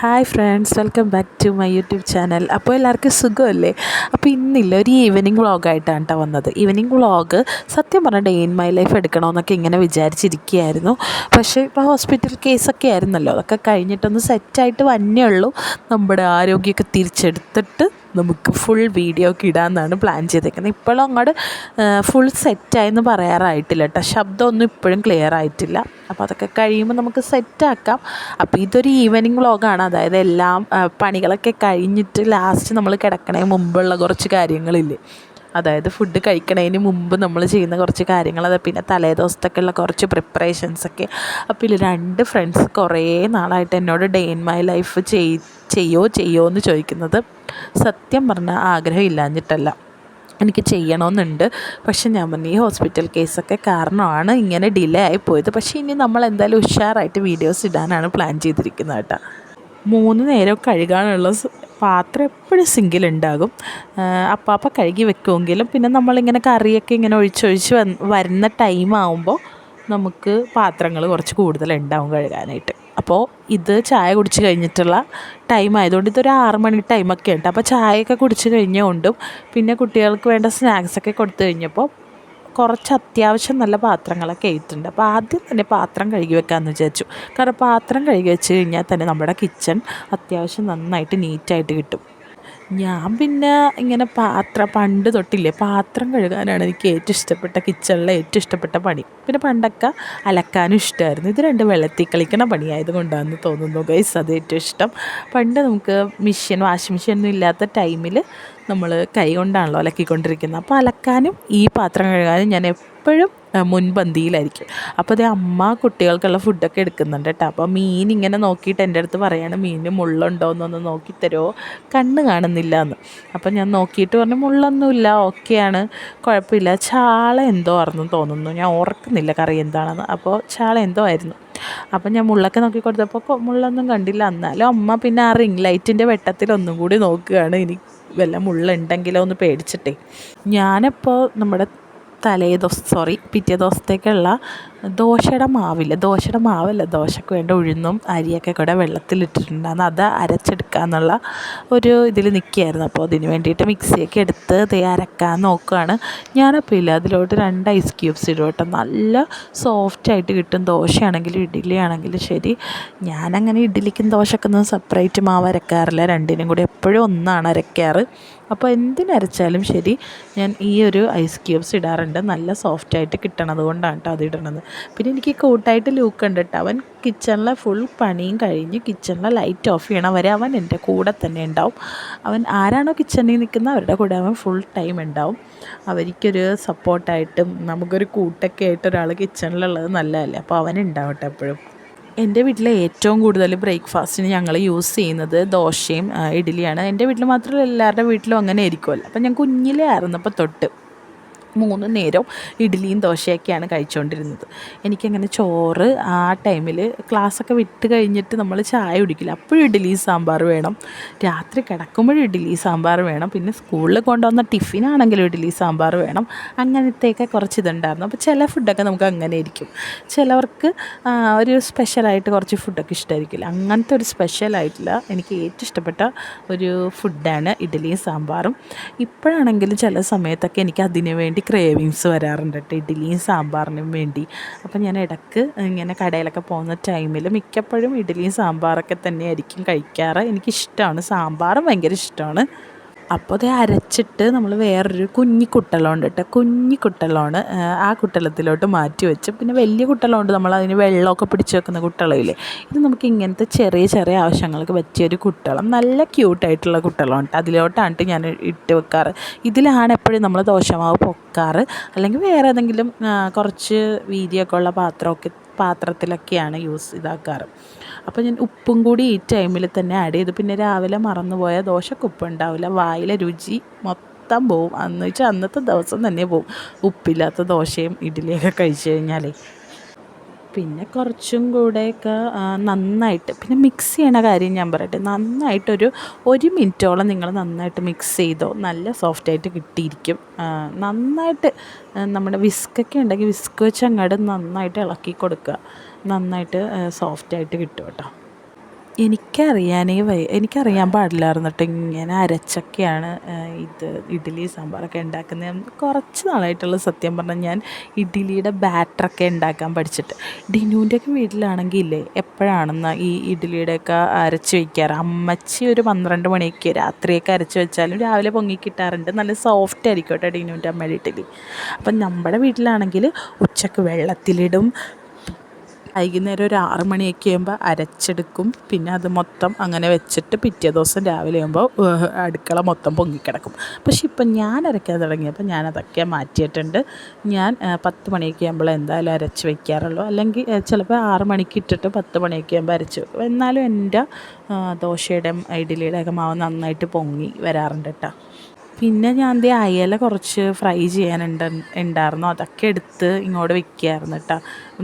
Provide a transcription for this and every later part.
Hi friends welcome back to my YouTube channel അപ്പോൾ എല്ലാവർക്കും സുഖമല്ലേ? അപ്പോൾ ഇന്നില്ല ഒരു ഈവനിങ് വ്ളോഗായിട്ടാണ് കേട്ടോ വന്നത്. ഈവനിങ് വ്ളോഗ് സത്യം പറഞ്ഞ ഡേ ഇൻ മൈ ലൈഫ് എടുക്കണമെന്നൊക്കെ ഇങ്ങനെ വിചാരിച്ചിരിക്കുകയായിരുന്നു. പക്ഷേ ഇപ്പോൾ ഹോസ്പിറ്റൽ കേസൊക്കെ ആയിരുന്നല്ലോ. അതൊക്കെ കഴിഞ്ഞിട്ടൊന്ന് സെറ്റായിട്ട് വന്നേ ഉള്ളൂ. നമ്മുടെ ആരോഗ്യമൊക്കെ തിരിച്ചെടുത്തിട്ട് നമുക്ക് ഫുൾ വീഡിയോ ഒക്കെ ഇടാമെന്നാണ് പ്ലാൻ ചെയ്തേക്കുന്നത്. ഇപ്പോഴും അങ്ങോട്ട് ഫുൾ സെറ്റായെന്ന് പറയാറായിട്ടില്ല കേട്ടോ ശബ്ദമൊന്നും ഇപ്പോഴും ക്ലിയർ ആയിട്ടില്ല. അപ്പോൾ അതൊക്കെ കഴിയുമ്പോൾ നമുക്ക് സെറ്റാക്കാം അപ്പോൾ ഇതൊരു ഈവനിങ് വ്ളോഗാണ് അതായത് എല്ലാം പണികളൊക്കെ കഴിഞ്ഞിട്ട് ലാസ്റ്റ് നമ്മൾ കിടക്കണേ മുമ്പുള്ള കുറച്ച് കാര്യങ്ങളില്ലേ അതായത് ഫുഡ് കഴിക്കണതിന് മുമ്പ് നമ്മൾ ചെയ്യുന്ന കുറച്ച് കാര്യങ്ങൾ അത് പിന്നെ തലേ ദിവസത്തേക്കുള്ള കുറച്ച് പ്രിപ്പറേഷൻസൊക്കെ അപ്പോൾ ഇതിൽ രണ്ട് ഫ്രണ്ട്സ് കുറേ നാളായിട്ട് എന്നോട് ഡേ ഇൻ മൈ ലൈഫ് ചെയ് ചെയ്യോ ചെയ്യോ എന്ന് ചോദിക്കുന്നത്. സത്യം പറഞ്ഞാൽ ആഗ്രഹം ഇല്ലാഞ്ഞിട്ടല്ല. എനിക്ക് ചെയ്യണമെന്നുണ്ട് പക്ഷെ ഞാൻ പറഞ്ഞു ഈ ഹോസ്പിറ്റൽ കേസൊക്കെ കാരണമാണ് ഇങ്ങനെ ഡിലേ ആയി പോയത്. പക്ഷേ ഇനി നമ്മൾ എന്തായാലും ഉഷാറായിട്ട് വീഡിയോസ് ഇടാനാണ് പ്ലാൻ ചെയ്തിരിക്കുന്നത് കേട്ടോ. മൂന്ന് നേരം കഴുകാനുള്ള പാത്രം എപ്പോഴും സിങ്കിലുണ്ടാകും. അപ്പാപ്പ കഴുകി വെക്കുമെങ്കിലും പിന്നെ നമ്മളിങ്ങനെ കറിയൊക്കെ ഇങ്ങനെ ഒഴിച്ചൊഴിച്ച് വരുന്ന ടൈം ആകുമ്പോൾ നമുക്ക് പാത്രങ്ങൾ കുറച്ച് കൂടുതൽ ഉണ്ടാവും കഴുകാനായിട്ട്. അപ്പോൾ ഇത് ചായ കുടിച്ച് കഴിഞ്ഞിട്ടുള്ള ടൈം ആയതുകൊണ്ട് ഇതൊരു ആറ് മണി ടൈമൊക്കെ ഉണ്ട്. അപ്പോൾ ചായയൊക്കെ കുടിച്ച് കഴിഞ്ഞുകൊണ്ടും പിന്നെ കുട്ടികൾക്ക് വേണ്ട സ്നാക്സൊക്കെ കൊടുത്തു കഴിഞ്ഞപ്പോൾ കുറച്ച് അത്യാവശ്യം നല്ല പാത്രങ്ങളൊക്കെ ആയിട്ടുണ്ട് അപ്പോൾ ആദ്യം തന്നെ പാത്രം കഴുകി വെക്കാമെന്ന് വിചാരിച്ചു. കാരണം പാത്രം കഴുകി വെച്ച് കഴിഞ്ഞാൽ തന്നെ നമ്മുടെ കിച്ചൺ അത്യാവശ്യം നന്നായിട്ട് നീറ്റായിട്ട് കിട്ടും. ഞാൻ പിന്നെ ഇങ്ങനെ പാത്രം പണ്ട് തൊട്ടില്ലേ പാത്രം കഴുകാനാണ് എനിക്ക് ഏറ്റവും ഇഷ്ടപ്പെട്ട കിച്ചണിലെ ഏറ്റവും ഇഷ്ടപ്പെട്ട പണി. പിന്നെ പണ്ടൊക്കെ അലക്കാനും ഇഷ്ടമായിരുന്നു ഇത് രണ്ട് വെള്ളത്തിൽ കളിക്കണ പണിയായത് പണിയായതുകൊണ്ടാണെന്ന് തോന്നുന്നു ഗൈസ് അത് ഏറ്റവും ഇഷ്ടം. പണ്ട് നമുക്ക് മെഷീൻ വാഷിംഗ് മെഷീൻ ഒന്നും ഇല്ലാത്ത ടൈമിൽ നമ്മൾ കൈ കൊണ്ടാണല്ലോ അലക്കിക്കൊണ്ടിരിക്കുന്നത്. അപ്പോൾ അലക്കാനും ഈ പാത്രം കഴുകാനും ഞാൻ എപ്പോഴും മുൻപന്തിയിലായിരിക്കും. അപ്പോൾ അതേ അമ്മ കുട്ടികൾക്കുള്ള ഫുഡൊക്കെ എടുക്കുന്നുണ്ട് കേട്ടോ അപ്പോൾ മീൻ ഇങ്ങനെ നോക്കിയിട്ട് എന്റെ അടുത്ത് പറയാണ് മീനിന് മുള്ളുണ്ടോ എന്നൊന്ന് നോക്കിത്തരുമോ കണ്ണ് കാണുന്നില്ല എന്ന് അപ്പോൾ ഞാൻ നോക്കിയിട്ട് പറഞ്ഞു മുള്ളൊന്നുമില്ല ഓക്കെയാണ്. കുഴപ്പമില്ല. ചാള എന്തോ ആണെന്ന് തോന്നുന്നു. ഞാൻ ഓർക്കുന്നില്ല കറി എന്താണെന്ന്. അപ്പോൾ ചാള എന്തോ ആയിരുന്നു. അപ്പം ഞാൻ മുള്ളൊക്കെ നോക്കി കൊടുത്തപ്പോൾ മുള്ളൊന്നും കണ്ടില്ല. എന്നാലും അമ്മ പിന്നെ ആ റിംഗ് ലൈറ്റിന്റെ വെട്ടത്തിൽ ഒന്നും കൂടി നോക്കുകയാണ്. ഇനി വല്ല മുള്ളുണ്ടെങ്കിലോ ഒന്ന് പേടിച്ചിട്ടേ. ഞാനിപ്പോൾ നമ്മുടെ തലേ ദിവസം സോറി പിറ്റേ ദിവസത്തേക്കുള്ള ദോശയുടെ മാവില്ല? ദോശയുടെ മാവല്ല? ദോശയ്ക്ക് വേണ്ട ഉഴുന്നും അരിയൊക്കെ കൂടെ വെള്ളത്തിലിട്ടിട്ടുണ്ടായിരുന്നു. അത് അരച്ചെടുക്കാന്നുള്ള ഒരു ഇതിൽ നിൽക്കുകയായിരുന്നു അപ്പോൾ അതിന് വേണ്ടിയിട്ട് മിക്സിയൊക്കെ എടുത്ത് തേ അരക്കാൻ നോക്കുകയാണ് ഞാനപ്പോൾ ഇല്ല. അതിലോട്ട് രണ്ട് ഐസ് ക്യൂബ്സ് ഇടും കേട്ടോ. നല്ല സോഫ്റ്റായിട്ട് കിട്ടും. ദോശയാണെങ്കിലും ഇഡ്ഡലി ആണെങ്കിലും ശരി. ഞാനങ്ങനെ ഇഡ്ഡലിക്കും ദോശക്കൊന്നും സെപ്പറേറ്റ് മാവ് അരക്കാറില്ല. രണ്ടിനും കൂടി എപ്പോഴും ഒന്നാണ് അരയ്ക്കാറ് അപ്പോൾ എന്തിനരച്ചാലും ശരി. ഞാൻ ഈ ഒരു ഐസ് ക്യൂബ്സ് ഇടാറുണ്ട്. നല്ല സോഫ്റ്റായിട്ട് കിട്ടണത് കൊണ്ടാണ് കേട്ടോ അത് ഇടണത്. പിന്നെ എനിക്ക് കൂട്ടായിട്ട് ലൂക്ക് ഉണ്ട് കേട്ടോ അവൻ കിച്ചണിലെ ഫുൾ പണിയും കഴിഞ്ഞ് കിച്ചണിലെ ലൈറ്റ് ഓഫ് ചെയ്യണം. വരെ അവൻ എന്റെ കൂടെ തന്നെ ഉണ്ടാവും. അവൻ ആരാണോ കിച്ചണിൽ നിൽക്കുന്നത് അവരുടെ കൂടെ അവൻ ഫുൾ ടൈം ഉണ്ടാവും. അവർക്കൊരു സപ്പോർട്ടായിട്ടും നമുക്കൊരു കൂട്ടൊക്കെ ആയിട്ട് ഒരാൾ കിച്ചണിലുള്ളത് നല്ലതല്ലേ? അപ്പോൾ അവൻ ഉണ്ടാവട്ടെ എപ്പോഴും. എന്റെ വീട്ടിലെ ഏറ്റവും കൂടുതൽ ബ്രേക്ക്ഫാസ്റ്റിന് ഞങ്ങൾ യൂസ് ചെയ്യുന്നത് ദോശയും ഇഡ്ഡലിയാണ്. എന്റെ വീട്ടിൽ മാത്രമല്ല എല്ലാവരുടെ വീട്ടിലും അങ്ങനെ ആയിരിക്കുമല്ലോ. അപ്പം ഞാൻ കുഞ്ഞിലേ ആയിരുന്നപ്പോൾ തൊട്ട്. മൂന്ന് നേരം ഇഡ്ഡലിയും ദോശയൊക്കെയാണ് കഴിച്ചുകൊണ്ടിരുന്നത് എനിക്കങ്ങനെ ചോറ് ആ ടൈമിൽ ക്ലാസ്സൊക്കെ വിട്ട് കഴിഞ്ഞിട്ട് നമ്മൾ ചായ കുടിക്കില്ല. അപ്പോഴും ഇഡ്ഡലി സാമ്പാർ വേണം. രാത്രി കിടക്കുമ്പോഴും ഇഡ്ഡലി സാമ്പാർ വേണം. പിന്നെ സ്കൂളിൽ കൊണ്ടുവന്ന ടിഫിനാണെങ്കിലും ഇഡ്ഡലി സാമ്പാർ വേണം. അങ്ങനത്തെയൊക്കെ കുറച്ച് ഇതുണ്ടായിരുന്നു അപ്പോൾ ചില ഫുഡൊക്കെ നമുക്ക് അങ്ങനെ ആയിരിക്കും ചിലവർക്ക് ഒരു സ്പെഷ്യലായിട്ട് കുറച്ച് ഫുഡൊക്കെ ഇഷ്ടമായിരിക്കില്ല അങ്ങനത്തെ ഒരു സ്പെഷ്യലായിട്ടില്ല. എനിക്ക് ഏറ്റവും ഇഷ്ടപ്പെട്ട ഒരു ഫുഡാണ് ഇഡ്ഡലിയും സാമ്പാറും. ഇപ്പോഴാണെങ്കിലും ചില സമയത്തൊക്കെ എനിക്ക് അതിനു വേണ്ടി ക്രേവിങ്സ് വരാറുണ്ട്. കേട്ടോ. ഇഡ്ഡലിയും സാമ്പാറിനും വേണ്ടി. അപ്പം ഞാൻ ഇടയ്ക്ക് ഇങ്ങനെ കടയിലൊക്കെ പോകുന്ന ടൈമിൽ മിക്കപ്പോഴും ഇഡ്ഡലിയും സാമ്പാറൊക്കെ തന്നെയായിരിക്കും കഴിക്കാറ്. എനിക്കിഷ്ടമാണ് സാമ്പാറും ഭയങ്കര ഇഷ്ടമാണ് അപ്പോൾ അത് അരച്ചിട്ട് നമ്മൾ വേറൊരു കുഞ്ഞി കുട്ടലോണ്ട് ഇട്ട കുഞ്ഞി കുട്ടലോണ് ആ കുട്ടലത്തിലോട്ട് മാറ്റി വെച്ച്. പിന്നെ വലിയ കുട്ടലോണ്ട് നമ്മൾ അതിന് വെള്ളമൊക്കെ പിടിച്ച് വെക്കുന്ന കുട്ടളയില്ലേ? ഇത് നമുക്ക് ഇങ്ങനത്തെ ചെറിയ ചെറിയ ആവശ്യങ്ങൾക്ക് പറ്റിയൊരു കുട്ടളം. നല്ല ക്യൂട്ടായിട്ടുള്ള കുട്ടലോണ്ട് അതിലോട്ടാണ് ഞാൻ ഇട്ട് വെക്കാറ്. ഇതിലാണ് എപ്പോഴും നമ്മൾ ദോശമാവ് പൊക്കാറ്. അല്ലെങ്കിൽ വേറെ ഏതെങ്കിലും കുറച്ച് വീതിയൊക്കെ ഉള്ള പാത്രമൊക്കെ പാത്രത്തിലൊക്കെയാണ് യൂസ് ഇതാക്കാറ്. അപ്പോൾ ഞാൻ ഉപ്പും കൂടി ഈ ടൈമിൽ തന്നെ ആഡ് ചെയ്തു. പിന്നെ രാവിലെ മറന്നുപോയ ദോശക്ക് ഉപ്പ് ഉണ്ടാവില്ല. വായിലെ രുചി മൊത്തം പോവും. അന്ന് വെച്ചാൽ അന്നത്തെ ദിവസം തന്നെ പോവും. ഉപ്പില്ലാത്ത ദോശയും ഇഡ്ഡലിയൊക്കെ കഴിച്ചു കഴിഞ്ഞാലേ. പിന്നെ കുറച്ചും കൂടെയൊക്കെ നന്നായിട്ട് പിന്നെ മിക്സ് ചെയ്യണ കാര്യം ഞാൻ പറയട്ടെ നന്നായിട്ടൊരു ഒരു മിനിറ്റോളം നിങ്ങൾ നന്നായിട്ട് മിക്സ് ചെയ്തോ നല്ല സോഫ്റ്റായിട്ട് കിട്ടിയിരിക്കും. നന്നായിട്ട് നമ്മുടെ വിസ്കൊക്കെ ഉണ്ടെങ്കിൽ വിസ്ക് വെച്ച് അങ്ങോട്ട് നന്നായിട്ട് ഇളക്കി കൊടുക്കുക. നന്നായിട്ട് സോഫ്റ്റായിട്ട് കിട്ടും കേട്ടോ. എനിക്കറിയാനേ വയ്യ എനിക്കറിയാൻ പാടില്ലായിരുന്നു കേട്ടോ ഇങ്ങനെ അരച്ചൊക്കെയാണ് ഇത് ഇഡ്ഡലി സാമ്പാറൊക്കെ ഉണ്ടാക്കുന്നത്. കുറച്ച് നാളായിട്ടുള്ള സത്യം പറഞ്ഞാൽ ഞാൻ ഇഡ്ഡലിയുടെ ബാറ്ററൊക്കെ ഉണ്ടാക്കാൻ പഠിച്ചിട്ട്. ഡിനുവിന്റെയൊക്കെ വീട്ടിലാണെങ്കിൽ ഇല്ലേ എപ്പോഴാണെന്ന് ഈ ഇഡ്ഡലിയുടെയൊക്കെ അരച്ച് വയ്ക്കാറ് അമ്മച്ചി ഒരു പന്ത്രണ്ട് മണിക്ക് രാത്രിയൊക്കെ അരച്ച് വെച്ചാലും രാവിലെ പൊങ്ങി കിട്ടാറുണ്ട്. നല്ല സോഫ്റ്റ് ആയിരിക്കും കേട്ടോ ഡിനുവിന്റെ അമ്മയുടെ ഇഡ്ഡലി. അപ്പം നമ്മുടെ വീട്ടിലാണെങ്കിൽ ഉച്ചയ്ക്ക് വെള്ളത്തിലിടും വൈകുന്നേരം ഒരു ആറ് മണിയൊക്കെ ആകുമ്പോൾ അരച്ചെടുക്കും. പിന്നെ അത് മൊത്തം അങ്ങനെ വെച്ചിട്ട് പിറ്റേ ദിവസം രാവിലെ ആകുമ്പോൾ അടുക്കള മൊത്തം പൊങ്ങിക്കിടക്കും. പക്ഷെ ഇപ്പം ഞാൻ അരയ്ക്കാൻ തുടങ്ങിയപ്പോൾ ഞാൻ അതൊക്കെ മാറ്റിയിട്ടുണ്ട്. ഞാൻ പത്ത് മണിയൊക്കെ ആകുമ്പോൾ എന്തായാലും അരച്ച് വയ്ക്കാറുള്ളൂ അല്ലെങ്കിൽ ചിലപ്പോൾ ആറ് മണിക്ക് ഇട്ടിട്ട് പത്ത് മണിയൊക്കെ ആകുമ്പോൾ അരച്ച് വെക്കും. എന്നാലും എന്റെ ദോശയുടെയും ഇഡ്ഡലിയുടെയൊക്കെ മാവ് നന്നായിട്ട് പൊങ്ങി വരാറുണ്ട് കേട്ടോ. പിന്നെ ഞാൻ ദേ അയല കുറച്ച് ഫ്രൈ ചെയ്യാനുണ്ട് ഉണ്ടായിരുന്നു. അതൊക്കെ എടുത്ത് ഇങ്ങോട്ട് വെക്കുകയായിരുന്നു കേട്ടോ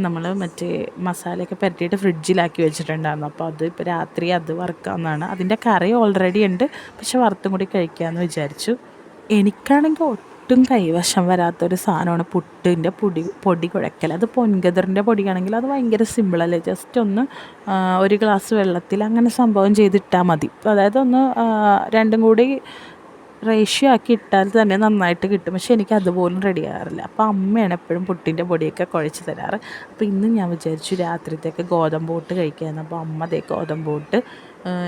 നമ്മൾ മറ്റേ മസാലയൊക്കെ പുരട്ടിയിട്ട് ഫ്രിഡ്ജിലാക്കി വെച്ചിട്ടുണ്ടായിരുന്നു. അപ്പോൾ അത് ഇപ്പോൾ രാത്രി അത് വറുക്കാമെന്നാണ് അതിന്റെ കറി ഓൾറെഡി ഉണ്ട്. പക്ഷെ വറുത്തും കൂടി കഴിക്കാമെന്ന് വിചാരിച്ചു. എനിക്കാണെങ്കിൽ ഒട്ടും കൈവശം വരാത്തൊരു സാധനമാണ് പുട്ടിന്റെ പൊടി പൊടി കുഴക്കൽ അത് പൊൻകതിറിന്റെ പൊടിയാണെങ്കിൽ അത് ഭയങ്കര സിമ്പിളല്ലേ ജസ്റ്റ് ഒന്ന് ഒരു ഗ്ലാസ് വെള്ളത്തിൽ അങ്ങനെ സംഭവം ചെയ്തിട്ടാൽ മതി. അതായത് ഒന്ന് രണ്ടും കൂടി റേഷ്യോ ആക്കി ഇട്ടാൽ തന്നെ നന്നായിട്ട് കിട്ടും. പക്ഷേ എനിക്ക് അതുപോലും റെഡി ആകാറില്ല. അപ്പോൾ അമ്മയാണ് എപ്പോഴും പുട്ടിന്റെ പൊടിയൊക്കെ കുഴച്ച് തരാറ്. അപ്പോൾ ഇന്ന് ഞാൻ വിചാരിച്ചു രാത്രിത്തേക്ക് ഗോതമ്പ് പൊട്ട് കഴിക്കാമെന്ന് അപ്പോൾ അമ്മ അതേ ഗോതമ്പ് പൊട്ട്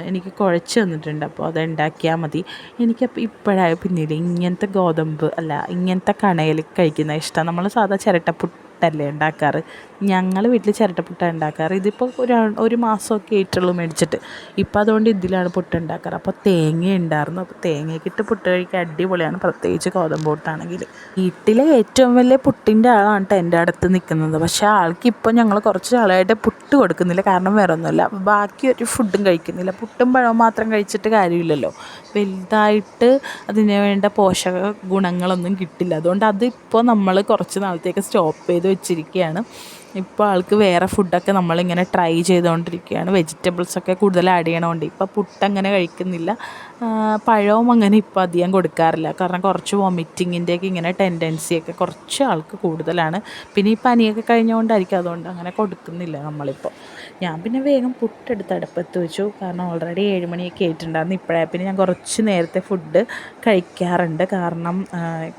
എനിക്ക് കുഴച്ച് തന്നിട്ടുണ്ട്. അപ്പോൾ അത് ഉണ്ടാക്കിയാൽ മതി. എനിക്കപ്പോൾ ഇപ്പോഴായ പിന്നീട് ഇങ്ങനത്തെ ഗോതമ്പ് അല്ല ഇങ്ങനത്തെ കണയിൽ കഴിക്കുന്ന ഇഷ്ടം. നമ്മൾ സാധാ ചിരട്ടപ്പുട്ട് പുട്ടല്ലേ ഉണ്ടാക്കാറ്? ഞങ്ങൾ വീട്ടിൽ ചിരട്ടപ്പുട്ടാണ് ഉണ്ടാക്കാറ്. ഇതിപ്പോൾ ഒരു ഒരു മാസമൊക്കെ ആയിട്ടുള്ളൂ മേടിച്ചിട്ട്. ഇപ്പം അതുകൊണ്ട് ഇതിലാണ് പുട്ട് ഉണ്ടാക്കാറ്. അപ്പോൾ തേങ്ങ ഉണ്ടായിരുന്നു. അപ്പോൾ തേങ്ങയൊക്കെ ഇട്ട് പുട്ട് കഴിക്കാൻ അടിപൊളിയാണ്. പ്രത്യേകിച്ച് ഗോതമ്പ് പുട്ടാണെങ്കിൽ വീട്ടിലെ ഏറ്റവും വലിയ പുട്ടിന്റെ ആളാണ് കേട്ടോ എന്റെ അടുത്ത് നിൽക്കുന്നത് പക്ഷേ ആൾക്ക് ഇപ്പോൾ ഞങ്ങൾ കുറച്ച് ആളായിട്ട് പുട്ട് കൊടുക്കുന്നില്ല. കാരണം വേറെ ഒന്നുമില്ല ബാക്കി ഒരു ഫുഡും കഴിക്കുന്നില്ല. പുട്ടും പഴവും മാത്രം കഴിച്ചിട്ട് കാര്യമില്ലല്ലോ. വലുതായിട്ട് അതിന് വേണ്ട പോഷക ഗുണങ്ങളൊന്നും കിട്ടില്ല. അതുകൊണ്ട് അതിപ്പോൾ നമ്മൾ കുറച്ച് നാളത്തേക്ക് സ്റ്റോപ്പ് ചെയ്ത് വെച്ചിരിക്കുകയാണ് ഇപ്പോൾ ആൾക്ക് വേറെ ഫുഡൊക്കെ നമ്മളിങ്ങനെ ട്രൈ ചെയ്തുകൊണ്ടിരിക്കുകയാണ് വെജിറ്റബിൾസൊക്കെ കൂടുതൽ ആഡ് ചെയ്യണമുണ്ട് ഇപ്പോൾ പുട്ടങ്ങനെ കഴിക്കുന്നില്ല. പഴവും അങ്ങനെ ഇപ്പോൾ അധികം കൊടുക്കാറില്ല. കാരണം കുറച്ച് വൊമിറ്റിങ്ങിന്റെയൊക്കെ ഇങ്ങനെ ടെൻഡൻസിയൊക്കെ കുറച്ച് ആൾക്ക് കൂടുതലാണ്. പിന്നെ ഈ പനിയൊക്കെ കഴിഞ്ഞുകൊണ്ടായിരിക്കും അതുകൊണ്ട് അങ്ങനെ കൊടുക്കുന്നില്ല നമ്മളിപ്പോൾ ഞാൻ പിന്നെ വേഗം പുട്ടെടുത്ത് അടുപ്പത്ത് വെച്ചു. കാരണം ഓൾറെഡി ഏഴ് മണിയൊക്കെ ആയിട്ടുണ്ടായിരുന്നു. ഇപ്പോഴേ പിന്നെ ഞാൻ കുറച്ച് നേരത്തെ ഫുഡ് കഴിക്കാറുണ്ട്. കാരണം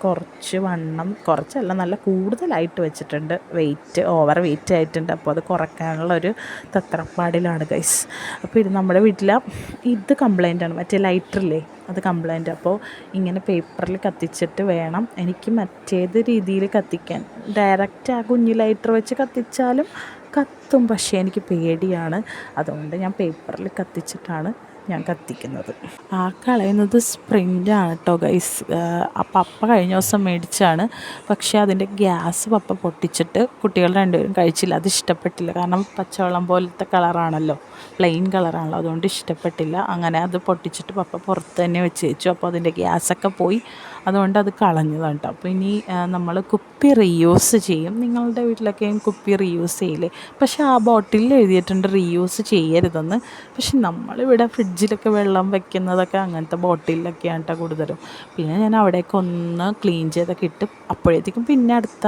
കുറച്ച് വണ്ണം കുറച്ചല്ല നല്ല കൂടുതലായിട്ട് വെച്ചിട്ടുണ്ട്. വെയിറ്റ് ഓവർ വെയിറ്റ് ആയിട്ടുണ്ട്. അപ്പോൾ അത് കുറയ്ക്കാനുള്ള ഒരു തത്രപ്പാടിലാണ് ഗൈസ് അപ്പോൾ ഇത് നമ്മുടെ വീട്ടിൽ ഇത് കംപ്ലൈന്റ് ആണ്. മറ്റേ ലൈറ്ററില്ലേ അത് കംപ്ലൈന്റ് അപ്പോൾ ഇങ്ങനെ പേപ്പറിൽ കത്തിച്ചിട്ട് വേണം എനിക്ക് മറ്റേത് രീതിയിൽ കത്തിക്കാൻ. ഡയറക്റ്റ് ആ കുഞ്ഞു ലൈറ്റർ വെച്ച് കത്തിച്ചാലും കത്തും. പക്ഷേ എനിക്ക് പേടിയാണ്. അതുകൊണ്ട് ഞാൻ പേപ്പറിൽ കത്തിച്ചിട്ടാണ് ഞാൻ കത്തിക്കുന്നത്. ആ കളയുന്നത് സ്പ്രിന്റാണ് കേട്ടോ ഗൈസ് അപ്പ കഴിഞ്ഞ ദിവസം മേടിച്ചാണ്. പക്ഷേ അതിന്റെ ഗ്യാസ് പപ്പ പൊട്ടിച്ചിട്ട് കുട്ടികൾ രണ്ടുപേരും കഴിച്ചില്ല. അത് ഇഷ്ടപ്പെട്ടില്ല. കാരണം പച്ചവെള്ളം പോലത്തെ കളറാണല്ലോ പ്ലെയിൻ കളറാണല്ലോ അതുകൊണ്ട് ഇഷ്ടപ്പെട്ടില്ല. അങ്ങനെ അത് പൊട്ടിച്ചിട്ട് പപ്പ പുറത്ത് തന്നെ വെച്ച് വെച്ചു. അപ്പോൾ അതിന്റെ ഗ്യാസൊക്കെ പോയി. അതുകൊണ്ട് അത് കളഞ്ഞതാണ് കേട്ടോ അപ്പോൾ ഇനി നമ്മൾ കുപ്പി റീയൂസ് ചെയ്യും. നിങ്ങളുടെ വീട്ടിലൊക്കെയും കുപ്പി റീയൂസ് ചെയ്യില്ലേ? പക്ഷേ ആ ബോട്ടിലിൽ എഴുതിയിട്ടുണ്ട് റീയൂസ് ചെയ്യരുതെന്ന്. പക്ഷെ നമ്മളിവിടെ ഫ്രിഡ്ജിലൊക്കെ വെള്ളം വെക്കുന്നതൊക്കെ അങ്ങനത്തെ ബോട്ടിലൊക്കെയാണ് കേട്ടോ കൂടുതലും. പിന്നെ ഞാൻ അവിടെയൊക്കെ ഒന്ന് ക്ലീൻ ചെയ്തൊക്കെ ഇട്ട് അപ്പോഴത്തേക്കും പിന്നെ അടുത്ത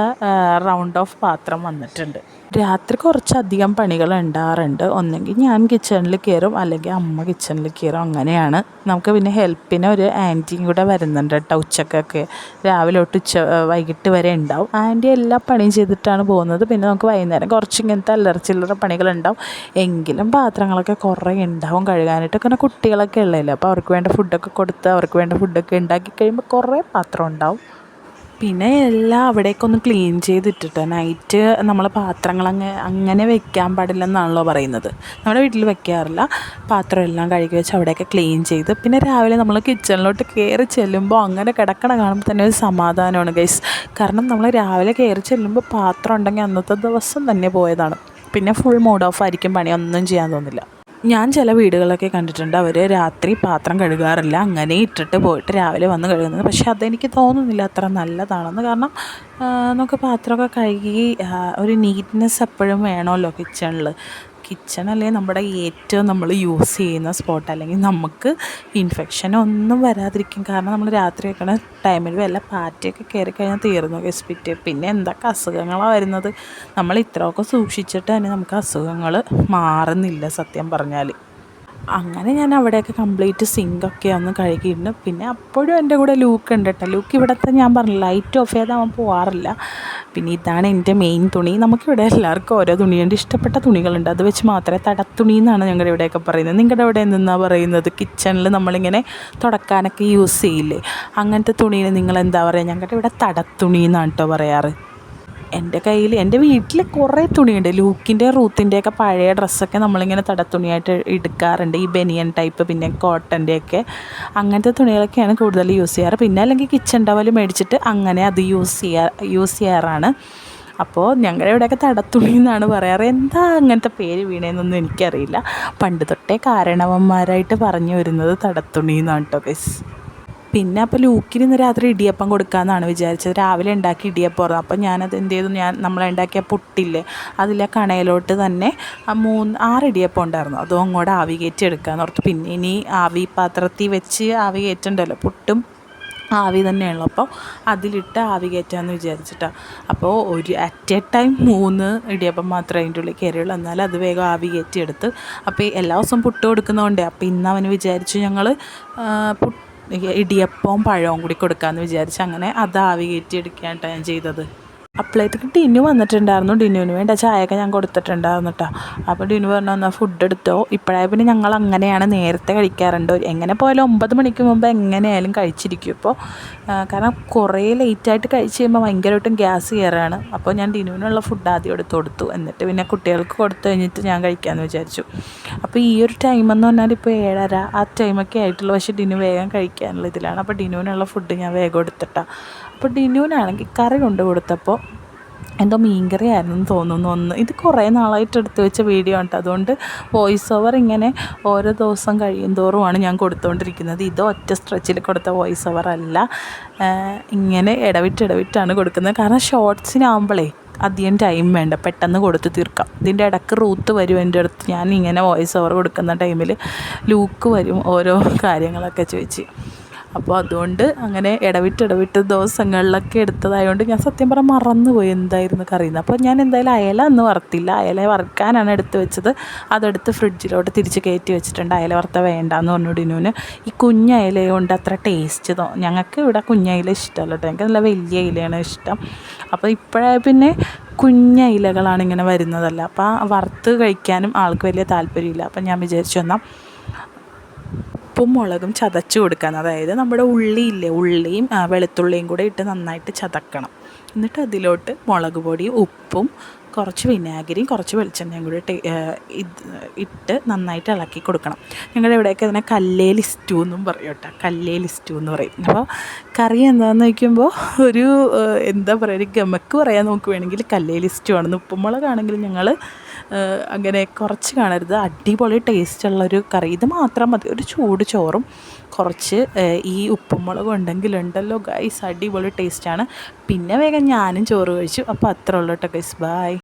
റൗണ്ട് ഓഫ് പാത്രം വന്നിട്ടുണ്ട്. രാത്രി കുറച്ചധികം പണികൾ ഉണ്ടാകാറുണ്ട് ഒന്നെങ്കിൽ ഞാൻ കിച്ചണിൽ കയറും അല്ലെങ്കിൽ അമ്മ കിച്ചണിൽ കയറും. അങ്ങനെയാണ്. നമുക്ക് പിന്നെ ഹെൽപ്പിന് ഒരു ആന്റിയും കൂടെ വരുന്നുണ്ട് കേട്ടോ ഉച്ചക്കൊക്കെ രാവിലെ തൊട്ട് ഉച്ച വൈകിട്ട് വരെ ഉണ്ടാവും. ആന്റി എല്ലാ പണിയും ചെയ്തിട്ടാണ് പോകുന്നത്. പിന്നെ നമുക്ക് വൈകുന്നേരം കുറച്ച് ഇങ്ങനത്തെ അല്ലറ പണികളുണ്ടാവും. എങ്കിലും പാത്രങ്ങളൊക്കെ കുറേ ഉണ്ടാവും കഴുകാനായിട്ട്. കാരണം കുട്ടികളൊക്കെ ഉള്ളതല്ലേ? അപ്പോൾ അവർക്ക് വേണ്ട ഫുഡൊക്കെ കൊടുത്ത് അവർക്ക് വേണ്ട ഫുഡൊക്കെ ഉണ്ടാക്കി കഴിയുമ്പോൾ കുറേ പാത്രം ഉണ്ടാവും. പിന്നെ എല്ലാം അവിടേക്കൊന്ന് ക്ലീൻ ചെയ്തിട്ടിട്ട് നൈറ്റ് നമ്മൾ പാത്രങ്ങൾ അങ്ങ് അങ്ങനെ വെക്കാൻ പാടില്ലെന്നാണല്ലോ പറയുന്നത്. നമ്മുടെ വീട്ടിൽ വെക്കാറില്ല. പാത്രം എല്ലാം കഴുകി വെച്ച് അവിടെയൊക്കെ ക്ലീൻ ചെയ്ത് പിന്നെ രാവിലെ നമ്മൾ കിച്ചണിലോട്ട് കയറി ചെല്ലുമ്പോൾ അങ്ങനെ കിടക്കണ കാണുമ്പോൾ തന്നെ ഒരു സമാധാനമാണ് ഗൈസ് കാരണം നമ്മൾ രാവിലെ കയറി ചെല്ലുമ്പോൾ പാത്രം ഉണ്ടെങ്കിൽ അന്നത്തെ ദിവസം തന്നെ പോയതാണ്. പിന്നെ ഫുൾ മൂഡ് ഓഫ് ആയിരിക്കും പണി. ഒന്നും ചെയ്യാൻ തോന്നില്ല. ഞാൻ ചില വീടുകളൊക്കെ കണ്ടിട്ടുണ്ട്. അവർ രാത്രി പാത്രം കഴുകാറില്ല. അങ്ങനെ ഇട്ടിട്ട് പോയിട്ട് രാവിലെ വന്ന് കഴുകുന്നത്. പക്ഷേ അതെനിക്ക് തോന്നുന്നില്ല അത്ര നല്ലതാണെന്ന്. കാരണം നമുക്ക് പാത്രമൊക്കെ കഴുകി ഒരു നീറ്റ്നെസ് എപ്പോഴും വേണമല്ലോ കിച്ചണിൽ കിച്ചൺ അല്ലേ നമ്മുടെ ഏറ്റവും നമ്മൾ യൂസ് ചെയ്യുന്ന സ്പോട്ട് അല്ലെങ്കിൽ നമുക്ക് ഇൻഫെക്ഷൻ ഒന്നും വരാതിരിക്കും. കാരണം നമ്മൾ രാത്രി വെക്കണ ടൈമിൽ വല്ല പാറ്റയൊക്കെ കയറി കഴിഞ്ഞാൽ തീർന്നു ഹോസ്പിറ്റൽ പിന്നെ എന്തൊക്കെ അസുഖങ്ങളാണ് വരുന്നത്? നമ്മൾ ഇത്രയൊക്കെ സൂക്ഷിച്ചിട്ട് തന്നെ നമുക്ക് അസുഖങ്ങൾ മാറുന്നില്ല സത്യം പറഞ്ഞാൽ അങ്ങനെ ഞാൻ അവിടെയൊക്കെ കംപ്ലീറ്റ് സിങ്കൊക്കെ ഒന്ന് കഴുകിയിരുന്നു. പിന്നെ അപ്പോഴും എന്റെ കൂടെ ലൂക്ക് ഉണ്ട് കേട്ടോ ലൂക്ക് ഇവിടുത്തെ ഞാൻ പറഞ്ഞില്ല ലൈറ്റ് ഓഫ് ചെയ്താൽ അവൻ പോവാറില്ല. പിന്നെ ഇതാണ് എന്റെ മെയിൻ തുണി. നമുക്കിവിടെ എല്ലാവർക്കും ഓരോ തുണിയുണ്ട്. ഇഷ്ടപ്പെട്ട തുണികളുണ്ട്. അത് വെച്ച് മാത്രമേ തടത്തുണി എന്നാണ് ഞങ്ങളുടെ ഇവിടെയൊക്കെ പറയുന്നത്. നിങ്ങളുടെ ഇവിടെ നിന്നാണ് പറയുന്നത്? കിച്ചണിൽ നമ്മളിങ്ങനെ തുടക്കാനൊക്കെ യൂസ് ചെയ്യില്ലേ? അങ്ങനത്തെ തുണിയിൽ നിങ്ങൾ എന്താ പറയുക ഞങ്ങളുടെ ഇവിടെ തടത്തുണി എന്നാണ് കേട്ടോ പറയാറ്. എന്റെ കയ്യിൽ എന്റെ വീട്ടിൽ കുറേ തുണിയുണ്ട്. ലൂക്കിന്റെ റൂത്തിന്റെയൊക്കെ പഴയ ഡ്രസ്സൊക്കെ നമ്മളിങ്ങനെ തടത്തുണിയായിട്ട് എടുക്കാറുണ്ട്. ഈ ബനിയൻ ടൈപ്പ് പിന്നെ കോട്ടന്റെയൊക്കെ. അങ്ങനത്തെ തുണികളൊക്കെയാണ് കൂടുതൽ യൂസ് ചെയ്യാറ്. പിന്നെ അല്ലെങ്കിൽ കിച്ചൺ ടവൽ മേടിച്ചിട്ട് അങ്ങനെ അത് യൂസ് ചെയ്യാ യൂസ് ചെയ്യാറാണ്. അപ്പോൾ ഞങ്ങളുടെ ഇവിടെയൊക്കെ തടത്തുണി എന്നാണ് പറയാറ്. എന്താ അങ്ങനത്തെ പേര് വീണേന്നൊന്നും എനിക്കറിയില്ല. പണ്ട് തൊട്ടേ കാരണവന്മാരായിട്ട് പറഞ്ഞു വരുന്നത് തടത്തുണി എന്നാണ് കേട്ടോ പിന്നെ അപ്പോൾ ലൂക്കിന് ഇന്ന് രാത്രി ഇടിയപ്പം കൊടുക്കാമെന്നാണ് വിചാരിച്ചത്. രാവിലെ ഉണ്ടാക്കി ഇടിയപ്പം ഓർന്നു അപ്പം ഞാനത് എന്ത് ചെയ്തു? ഞാൻ നമ്മളുണ്ടാക്കിയ പുട്ടില്ലേ അതിലെ കണയിലോട്ട് തന്നെ ആ മൂന്ന് ആറ് ഇടിയപ്പം ഉണ്ടായിരുന്നു. അതും അങ്ങോട്ട് ആവി കയറ്റി എടുക്കാമെന്ന് ഓർത്തു. പിന്നെ ഇനി ആവി പാത്രത്തിൽ വെച്ച് ആവി കയറ്റണ്ടല്ലോ. പുട്ടും ആവി തന്നെയുള്ളൂ അപ്പോൾ അതിലിട്ട് ആവി കയറ്റാമെന്ന് വിചാരിച്ചിട്ടാണ് അപ്പോൾ ഒരു അറ്റ് എ ടൈം മൂന്ന് ഇടിയപ്പം മാത്രമേ അതിന്റെ ഉള്ളിൽ കയറിയുള്ളൂ. എന്നാൽ അത് വേഗം ആവി കയറ്റിയെടുത്ത്. അപ്പോൾ എല്ലാ ദിവസവും പുട്ട് കൊടുക്കുന്നതുകൊണ്ടേ അപ്പോൾ ഇന്ന് അവന് വിചാരിച്ചു ഞങ്ങൾ പുട്ട് ഇടിയപ്പവും പഴവും കൂടി കൊടുക്കാമെന്ന് വിചാരിച്ച് അങ്ങനെ അത് ആവി കയറ്റി എടുക്കുകയാണ് ഞാൻ ചെയ്തത്. അപ്പോഴത്തേക്ക് ടിനു വന്നിട്ടുണ്ടായിരുന്നു. ഡിനുവിന് വേണ്ട ചായയൊക്കെ ഞാൻ കൊടുത്തിട്ടുണ്ടായിരുന്നു കേട്ടോ അപ്പോൾ ഡിനു പറഞ്ഞു എന്നാൽ ഫുഡ് എടുത്തോ? ഇപ്പോഴായ പിന്നെ ഞങ്ങൾ അങ്ങനെയാണ് നേരത്തെ കഴിക്കാറുണ്ട്. എങ്ങനെ പോയാലും ഒമ്പത് മണിക്ക് മുമ്പ് എങ്ങനെയായാലും കഴിച്ചിരിക്കും. ഇപ്പോൾ കാരണം കുറേ ലേറ്റായിട്ട് കഴിച്ച് കഴിയുമ്പോൾ ഭയങ്കരമായിട്ടും ഗ്യാസ് കയറാണ് അപ്പോൾ ഞാൻ ഡിനുവിനുള്ള ഫുഡ് ആദ്യം എടുത്ത് കൊടുത്തു. എന്നിട്ട് പിന്നെ കുട്ടികൾക്ക് കൊടുത്തു കഴിഞ്ഞിട്ട് ഞാൻ കഴിക്കാമെന്ന് വിചാരിച്ചു. അപ്പോൾ ഈ ഒരു ടൈം എന്ന് പറഞ്ഞാൽ ഇപ്പോൾ ഏഴര ആ ടൈമൊക്കെ ആയിട്ടുള്ളൂ. പക്ഷേ ഡിനു വേഗം കഴിക്കാനുള്ള ഇതിലാണ്. അപ്പോൾ ഡിനുവിനുള്ള ഫുഡ് ഞാൻ വേഗം എടുത്തിട്ടാണ് അപ്പോൾ ഡിനുവിനാണെങ്കിൽ കറി കൊണ്ട് കൊടുത്തപ്പോൾ എന്തോ മീൻകറി ആയിരുന്നു തോന്നുന്നു ഒന്ന് ഇത് കുറേ നാളായിട്ട് എടുത്തു വെച്ച വീഡിയോ ഉണ്ട് അതുകൊണ്ട് വോയിസ് ഓവർ ഇങ്ങനെ ഓരോ ദിവസം കഴിയും തോറുമാണ് ഞാൻ കൊടുത്തുകൊണ്ടിരിക്കുന്നത് ഇത് ഒറ്റ സ്ട്രെച്ചിൽ കൊടുത്ത വോയിസ് ഓവർ അല്ല. ഇങ്ങനെ ഇടവിട്ട് ഇടവിട്ടാണ് കൊടുക്കുന്നത്. കാരണം ഷോർട്സിനാകുമ്പോഴേ അധികം ടൈം വേണ്ട. പെട്ടെന്ന് കൊടുത്ത് തീർക്കാം. ഇതിന്റെ ഇടയ്ക്ക് റൂത്ത് വരും എന്റെ അടുത്ത്. ഞാൻ ഇങ്ങനെ വോയിസ് ഓവർ കൊടുക്കുന്ന ടൈമിൽ ലൂക്ക് വരും ഓരോ കാര്യങ്ങളൊക്കെ ചോദിച്ച്. അപ്പോൾ അതുകൊണ്ട് അങ്ങനെ ഇടവിട്ട് ഇടവിട്ട് ദിവസങ്ങളിലൊക്കെ എടുത്തതായതുകൊണ്ട് ഞാൻ സത്യം പറഞ്ഞാൽ മറന്നുപോയി എന്തായിരുന്നു കറിയുന്നത് അപ്പോൾ ഞാൻ എന്തായാലും അയല അന്ന് വറുത്തില്ല. അയല വറുക്കാനാണ് എടുത്ത് വെച്ചത്. അതെടുത്ത് ഫ്രിഡ്ജിലോട്ട് തിരിച്ച് കയറ്റി വെച്ചിട്ടുണ്ട്. അയല വറുത്ത വേണ്ടാന്ന് പറഞ്ഞു ഡിനുവിന്. ഈ കുഞ്ഞയല കൊണ്ട് അത്ര ടേസ്റ്റ് തോ ഞങ്ങൾക്ക് ഇവിടെ കുഞ്ഞയില ഇഷ്ടമല്ല കേട്ടോ. എനിക്ക് നല്ല വലിയ ഇലയാണ് ഇഷ്ടം. അപ്പോൾ ഇപ്പോഴേ പിന്നെ കുഞ്ഞ ഇലകളാണ് ഇങ്ങനെ വരുന്നതല്ല. അപ്പോൾ വറുത്ത് കഴിക്കാനും ആൾക്ക് വലിയ താല്പര്യമില്ല. അപ്പം ഞാൻ വിചാരിച്ചു എന്നാൽ ഉപ്പും മുളകും ചതച്ച് കൊടുക്കാൻ. അതായത് നമ്മുടെ ഉള്ളിയില്ലേ ഉള്ളിയും വെളുത്തുള്ളിയും കൂടെ ഇട്ട് നന്നായിട്ട് ചതക്കണം. എന്നിട്ട് അതിലോട്ട് മുളക് പൊടിയും ഉപ്പും കുറച്ച് വിനാഗിരിയും കുറച്ച് വെളിച്ചെണ്ണയും കൂടി ഇട്ട് നന്നായിട്ട് ഇളക്കി കൊടുക്കണം. ഞങ്ങളുടെ ഇവിടെയൊക്കെ അതിനെ കല്ലേലി സ്റ്റൂ എന്നും പറയും കേട്ടോ. കല്ലേലി സ്റ്റൂ എന്ന് പറയും. അപ്പോൾ കറി എന്താണെന്ന് വയ്ക്കുമ്പോൾ ഒരു എന്താ പറയുക ഒരു ഗമക്ക് പറയാൻ നോക്കുവാണെങ്കിൽ വേണമെങ്കിൽ കല്ലേലി സ്റ്റൂ ആണെന്ന് ഉപ്പുമുളകാണെങ്കിൽ ഞങ്ങൾ അങ്ങനെ കുറച്ച് കാണരുത്. അടിപൊളി ടേസ്റ്റുള്ളൊരു കറി. ഇത് മാത്രം മതി. ഒരു ചൂട് ചോറും കുറച്ച് ഈ ഉപ്പും മുളകും ഉണ്ടെങ്കിലുണ്ടല്ലോ ഗൈസ് അടിപൊളി ടേസ്റ്റാണ് പിന്നെ വേഗം ഞാനും ചോറ് കഴിച്ചു. അപ്പോൾ അത്രേ ഉള്ളൂ കേട്ടോ ഗൈസ് ബായ്